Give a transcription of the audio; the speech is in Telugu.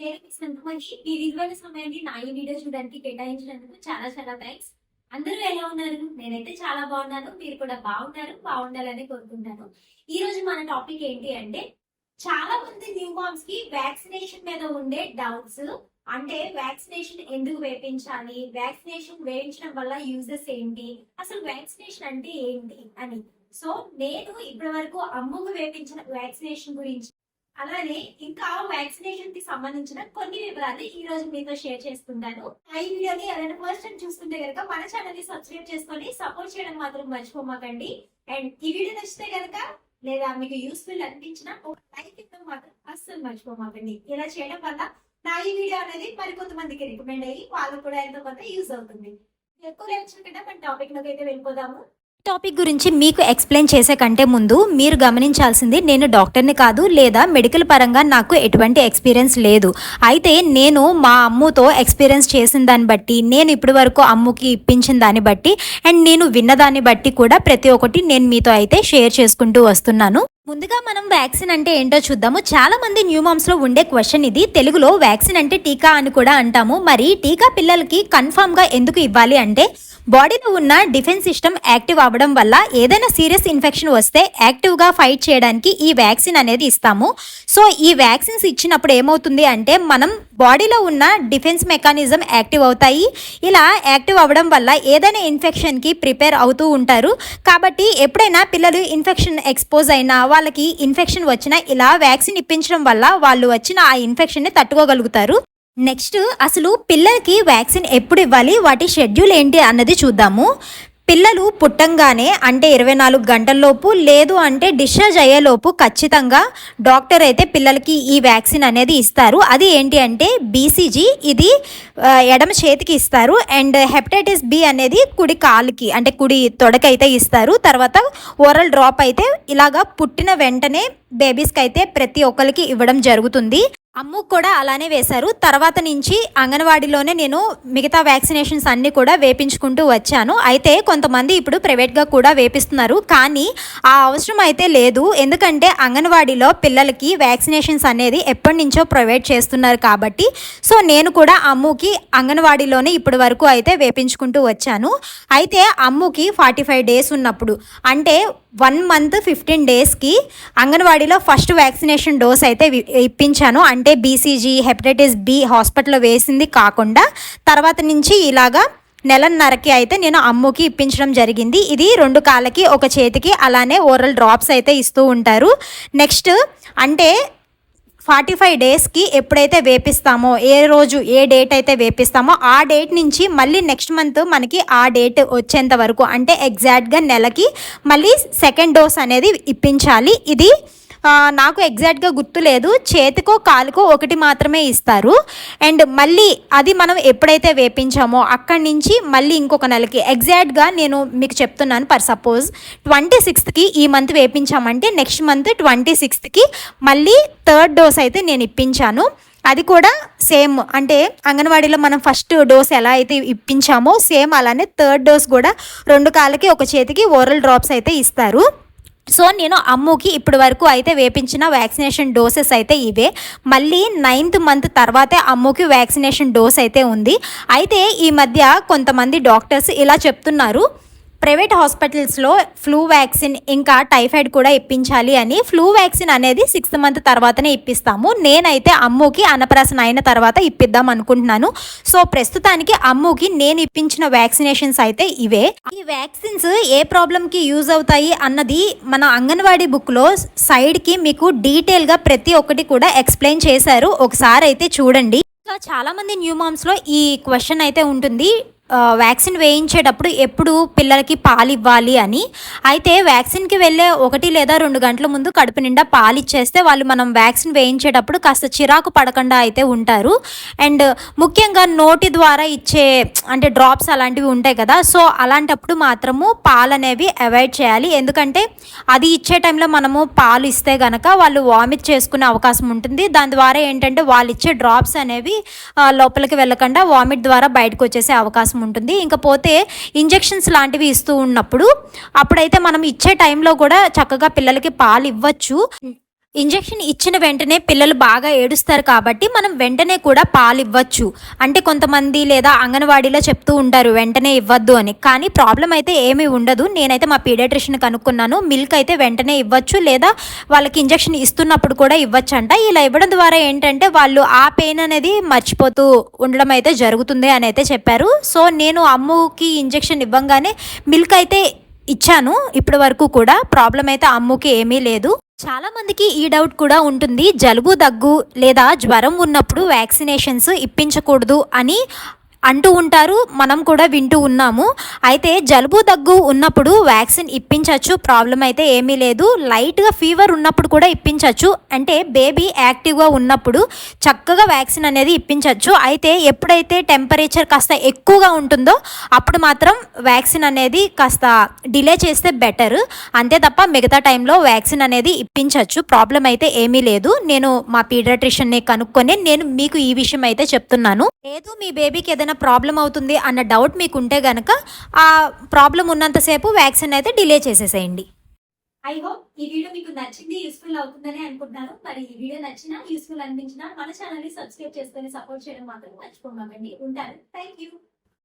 నేను మీ సంతమంది ఈ విలువైన సమయాన్ని నా ఈ వీడియో చూడడానికి కేటాయించినందుకు చాలా చాలా థ్యాంక్స్ అందరూ ఎలా ఉన్నారు? నేనైతే చాలా బాగున్నాను. మీరు కూడా బాగున్నారు బాగుండాలని కోరుకుంటాను. ఈ రోజు మన టాపిక్ ఏంటి అంటే చాలా మంది న్యూ మామ్స్కి వ్యాక్సినేషన్ మీద ఉండే డౌట్స్ అంటే వ్యాక్సినేషన్ ఎందుకు వేపించాలి? వ్యాక్సినేషన్ వేయించడం వల్ల యూజెస్ ఏంటి? అసలు వ్యాక్సినేషన్ అంటే ఏంటి అని. సో నేను ఇప్పటి వరకు అమ్మకు వేపించిన వ్యాక్సినేషన్ గురించి అలానే ఇంకా వ్యాక్సినేషన్కి సంబంధించిన కొన్ని వివరాలు ఈ రోజు మీతో షేర్ చేసుకుంటాను ఆ ఈ వీడియోని ఎవరైనా ఫస్ట్ టైం చూస్తుంటే కనుక మన ఛానల్ని సబ్స్క్రైబ్ చేసుకొని సపోర్ట్ చేయడం మాత్రం మర్చిపోమాకండి. అండ్ ఈ వీడియో నచ్చితే కనుక లేదా మీకు యూస్ఫుల్ అనిపించిన ఒక లైక్ ఇవ్వడం మాత్రం అస్సలు మర్చిపోమాకండి. ఇలా చేయడం వల్ల నా ఈ వీడియో అనేది మరికొంతమందికి రికమెండ్ అయ్యి వాళ్ళకు కూడా ఎంతో కొంత యూస్ అవుతుంది. ఎక్కువ లేచిన మన టాపిక్లోకి అయితే వెళ్ళిపోదాము. టాపిక్ గురించి మీకు ఎక్స్ప్లెయిన్ చేసే కంటే ముందు మీరు గమనించాల్సింది నేను డాక్టర్ని కాదు లేదా మెడికల్ పరంగా నాకు ఎటువంటి ఎక్స్పీరియన్స్ లేదు. అయితే నేను మా అమ్ముతో ఎక్స్పీరియన్స్ చేసిన దాన్ని బట్టి నేను ఇప్పటి వరకు అమ్ముకి ఇప్పించిన దాన్ని బట్టి అండ్ నేను విన్నదాన్ని బట్టి కూడా ప్రతి ఒక్కటి నేను మీతో అయితే షేర్ చేసుకుంటూ వస్తున్నాను. ముందుగా మనం వ్యాక్సిన్ అంటే ఏంటో చూద్దాము. చాలా మంది న్యూ మామ్స్లో ఉండే క్వశ్చన్ ఇది. తెలుగులో వ్యాక్సిన్ అంటే టీకా అని కూడా అంటాము. మరి టీకా పిల్లలకి కన్ఫామ్గా ఎందుకు ఇవ్వాలి అంటే బాడీలో ఉన్న డిఫెన్స్ సిస్టమ్ యాక్టివ్ అవ్వడం వల్ల ఏదైనా సీరియస్ ఇన్ఫెక్షన్ వస్తే యాక్టివ్గా ఫైట్ చేయడానికి ఈ వ్యాక్సిన్ అనేది ఇస్తాము. సో ఈ వ్యాక్సిన్స్ ఇచ్చినప్పుడు ఏమవుతుంది అంటే మనం బాడీలో ఉన్న డిఫెన్స్ మెకానిజం యాక్టివ్ అవుతాయి. ఇలా యాక్టివ్ అవ్వడం వల్ల ఏదైనా ఇన్ఫెక్షన్కి ప్రిపేర్ అవుతూ ఉంటారు. కాబట్టి ఎప్పుడైనా పిల్లలు ఇన్ఫెక్షన్ ఎక్స్పోజ్ అయినా వాళ్ళకి ఇన్ఫెక్షన్ వచ్చినా ఇలా వ్యాక్సిన్ ఇప్పించడం వల్ల వాళ్ళు వచ్చిన ఆ ఇన్ఫెక్షన్ని తట్టుకోగలుగుతారు. నెక్స్ట్ అసలు పిల్లలకి వ్యాక్సిన్ ఎప్పుడు ఇవ్వాలి? వాటి షెడ్యూల్ ఏంటి అన్నది చూద్దాము. పిల్లలు పుట్టంగానే అంటే ఇరవై నాలుగు గంటల్లోపు లేదు అంటే డిశ్చార్జ్ అయ్యేలోపు ఖచ్చితంగా డాక్టర్ అయితే పిల్లలకి ఈ వ్యాక్సిన్ అనేది ఇస్తారు. అది ఏంటి అంటే బీసీజీ ఇది ఎడమ చేతికి ఇస్తారు. అండ్ హెపటైటిస్ బి అనేది కుడి కాలుకి అంటే కుడి తొడకైతే ఇస్తారు. తర్వాత ఓరల్ డ్రాప్ అయితే ఇలాగా పుట్టిన వెంటనే బేబీస్కి అయితే ప్రతి ఒక్కరికి ఇవ్వడం జరుగుతుంది. అమ్ము కూడా అలానే వేశారు. తర్వాత నుంచి అంగన్వాడీలోనే నేను మిగతా వ్యాక్సినేషన్స్ అన్నీ కూడా వేపించుకుంటూ వచ్చాను. అయితే కొంతమంది ఇప్పుడు ప్రైవేట్గా కూడా వేపిస్తున్నారు. కానీ ఆ అవసరం అయితే లేదు. ఎందుకంటే అంగన్వాడీలో పిల్లలకి వ్యాక్సినేషన్స్ అనేది ఎప్పటి నుంచో ప్రొవైడ్ చేస్తున్నారు కాబట్టి. సో నేను కూడా అమ్ముకి అంగన్వాడీలోనే ఇప్పటి వరకు అయితే వేపించుకుంటూ వచ్చాను. అయితే అమ్ముకి ఫార్టీ ఫైవ్ డేస్ ఉన్నప్పుడు అంటే వన్ మంత్ ఫిఫ్టీన్ డేస్కి అంగన్వాడీలో ఫస్ట్ వ్యాక్సినేషన్ డోస్ అయితే వి- ఇప్పించాను. అంటే బీసీజీ హెపటైటిస్ బి హాస్పిటల్లో వేసింది కాకుండా తర్వాత నుంచి ఇలాగా నెలన్నరకి అయితే నేను అమ్ముకి ఇప్పించడం జరిగింది. ఇది రెండు కాళ్ళకి ఒక చేతికి అలానే ఓరల్ డ్రాప్స్ అయితే ఇస్తూ ఉంటారు. నెక్స్ట్ అంటే ఫార్టీ ఫైవ్ డేస్కి ఎప్పుడైతే వేపిస్తామో ఏ రోజు ఏ డేట్ అయితే వేపిస్తామో ఆ డేట్ నుంచి మళ్ళీ నెక్స్ట్ మంత్ మనకి ఆ డేట్ వచ్చేంత వరకు అంటే ఎగ్జాక్ట్గా నెలకి మళ్ళీ సెకండ్ డోస్ అనేది ఇప్పించాలి. ఇది నాకు ఎగ్జాక్ట్గా గుర్తు లేదు. చేతికో కాలుకో ఒకటి మాత్రమే ఇస్తారు. అండ్ మళ్ళీ అది మనం ఎప్పుడైతే వేపించామో అక్కడి నుంచి మళ్ళీ ఇంకొక నెలకి. ఎగ్జాక్ట్గా నేను మీకు చెప్తున్నాను పర్ సపోజ్ ట్వంటీ సిక్స్త్కి ఈ మంత్ వేపించామంటే నెక్స్ట్ మంత్ ట్వంటీ సిక్స్త్కి మళ్ళీ థర్డ్ డోస్ అయితే నేను ఇప్పించాను. అది కూడా సేమ్ అంటే అంగన్వాడీలో మనం ఫస్ట్ డోస్ ఎలా అయితే ఇప్పించామో సేమ్ అలానే థర్డ్ డోస్ కూడా రెండు కాళ్ళకి ఒక చేతికి ఓరల్ డ్రాప్స్ అయితే ఇస్తారు. సో నేను అమ్ముకి ఇప్పటి వరకు అయితే వేపించిన వ్యాక్సినేషన్ డోసెస్ అయితే ఇవే. మళ్ళీ నైన్త్ మంత్ తర్వాతే అమ్ముకి వ్యాక్సినేషన్ డోస్ అయితే ఉంది. అయితే ఈ మధ్య కొంతమంది డాక్టర్స్ ఇలా చెప్తున్నారు. ప్రైవేట్ హాస్పిటల్స్లో ఫ్లూ వ్యాక్సిన్ ఇంకా టైఫాయిడ్ కూడా ఇప్పించాలి అని ఫ్లూ వ్యాక్సిన్ అనేది సిక్స్త్ మంత్ తర్వాతనే ఇప్పిస్తాము. నేనైతే అమ్ముకి అన్నప్రాసన అయిన తర్వాత ఇప్పిద్దాం అనుకుంటున్నాను. సో ప్రస్తుతానికి అమ్ముకి నేను ఇప్పించిన వ్యాక్సినేషన్స్ అయితే ఇవే. ఈ వ్యాక్సిన్స్ ఏ ప్రాబ్లంకి యూజ్ అవుతాయి అన్నది మన అంగన్వాడీ బుక్లో సైడ్కి మీకు డీటెయిల్గా ప్రతి ఒక్కటి కూడా ఎక్స్ప్లెయిన్ చేశారు. ఒకసారి అయితే చూడండి. ఇంకా చాలామంది న్యూ మామ్స్లో ఈ క్వశ్చన్ అయితే ఉంటుంది. వ్యాక్సిన్ వేయించేటప్పుడు ఎప్పుడు పిల్లలకి పాలు ఇవ్వాలి అని. అయితే వ్యాక్సిన్కి వెళ్ళే ఒకటి లేదా రెండు గంటల ముందు కడుపు నిండా పాలు ఇచ్చేస్తే వాళ్ళు మనం వ్యాక్సిన్ వేయించేటప్పుడు కాస్త చిరాకు పడకుండా అయితే ఉంటారు. అండ్ ముఖ్యంగా నోటి ద్వారా ఇచ్చే అంటే డ్రాప్స్ అలాంటివి ఉంటాయి కదా సో అలాంటప్పుడు మాత్రము పాలు అనేవి అవాయిడ్ చేయాలి. ఎందుకంటే అది ఇచ్చే టైంలో మనము పాలు ఇస్తే గనక వాళ్ళు వామిట్ చేసుకునే అవకాశం ఉంటుంది. దాని ద్వారా ఏంటంటే వాళ్ళు ఇచ్చే డ్రాప్స్ అనేవి లోపలికి వెళ్ళకుండా వామిట్ ద్వారా బయటకు వచ్చేసే అవకాశం ఉంటుంది. ఇంకపోతే ఇంజెక్షన్స్ లాంటివి ఇస్తూ ఉన్నప్పుడు అప్పుడైతే మనం ఇచ్చే టైంలో కూడా చక్కగా పిల్లలకి పాలు ఇవ్వచ్చు. ఇంజెక్షన్ ఇచ్చిన వెంటనే పిల్లలు బాగా ఏడుస్తారు కాబట్టి మనం వెంటనే కూడా పాలు ఇవ్వచ్చు. అంటే కొంతమంది లేదా అంగన్వాడీలో చెప్తూ ఉంటారు వెంటనే ఇవ్వద్దు అని. కానీ ప్రాబ్లం అయితే ఏమీ ఉండదు. నేనైతే మా పీడియాట్రిషియన్ కనుక్కున్నాను. మిల్క్ అయితే వెంటనే ఇవ్వచ్చు లేదా వాళ్ళకి ఇంజెక్షన్ ఇస్తున్నప్పుడు కూడా ఇవ్వచ్చు అంట ఇలా ఇవ్వడం ద్వారా ఏంటంటే వాళ్ళు ఆ పెయిన్ అనేది మర్చిపోతూ ఉండడం అయితే జరుగుతుంది అని అయితే చెప్పారు. సో నేను అమ్ముకి ఇంజెక్షన్ ఇవ్వంగానే మిల్క్ అయితే ఇచ్చాను. ఇప్పటి వరకు కూడా ప్రాబ్లం అయితే అమ్ముకి ఏమీ లేదు. చాలా మందికి ఈ డౌట్ కూడా ఉంటుంది. జలుబు దగ్గు లేదా జ్వరం ఉన్నప్పుడు వ్యాక్సినేషన్స్ ఇప్పించకూడదు అని అంటూ ఉంటారు మనం కూడా వింటూ ఉన్నాము. అయితే జలుబు దగ్గు ఉన్నప్పుడు వ్యాక్సిన్ ఇప్పించవచ్చు ప్రాబ్లం అయితే ఏమీ లేదు. లైట్గా ఫీవర్ ఉన్నప్పుడు కూడా ఇప్పించవచ్చు అంటే బేబీ యాక్టివ్గా ఉన్నప్పుడు చక్కగా వ్యాక్సిన్ అనేది ఇప్పించవచ్చు అయితే ఎప్పుడైతే టెంపరేచర్ కాస్త ఎక్కువగా ఉంటుందో అప్పుడు మాత్రం వ్యాక్సిన్ అనేది కాస్త డిలే చేస్తే బెటర్. అంతే తప్ప మిగతా టైంలో వ్యాక్సిన్ అనేది ఇప్పించవచ్చు ప్రాబ్లం అయితే ఏమీ లేదు. నేను మా పీడియాట్రిషియన్ని కనుక్కొని నేను మీకు ఈ విషయం అయితే చెప్తున్నాను. లేదు మీ బేబీకి ఏదైనా ఏమైనా ప్రాబ్లం అవుతుంది అన్న డౌట్ మీకు ఉంటే గనక ఆ ప్రాబ్లం ఉన్నంతసేపు వ్యాక్సిన్ అయితే డిలే చేసేసేయండి. ఐ హోప్ ఈ వీడియో మీకు నచ్చింది యూస్ఫుల్ అవుతుందని అనుకుంటున్నాను. మరి ఈ వీడియో నచ్చినా యూస్ఫుల్ అనిపించినా మన ఛానల్ని సబ్స్క్రైబ్ చేసుకొని సపోర్ట్ చేయడం మాత్రం మర్చిపోమాకండి. ఉంటారు థ్యాంక్ యూ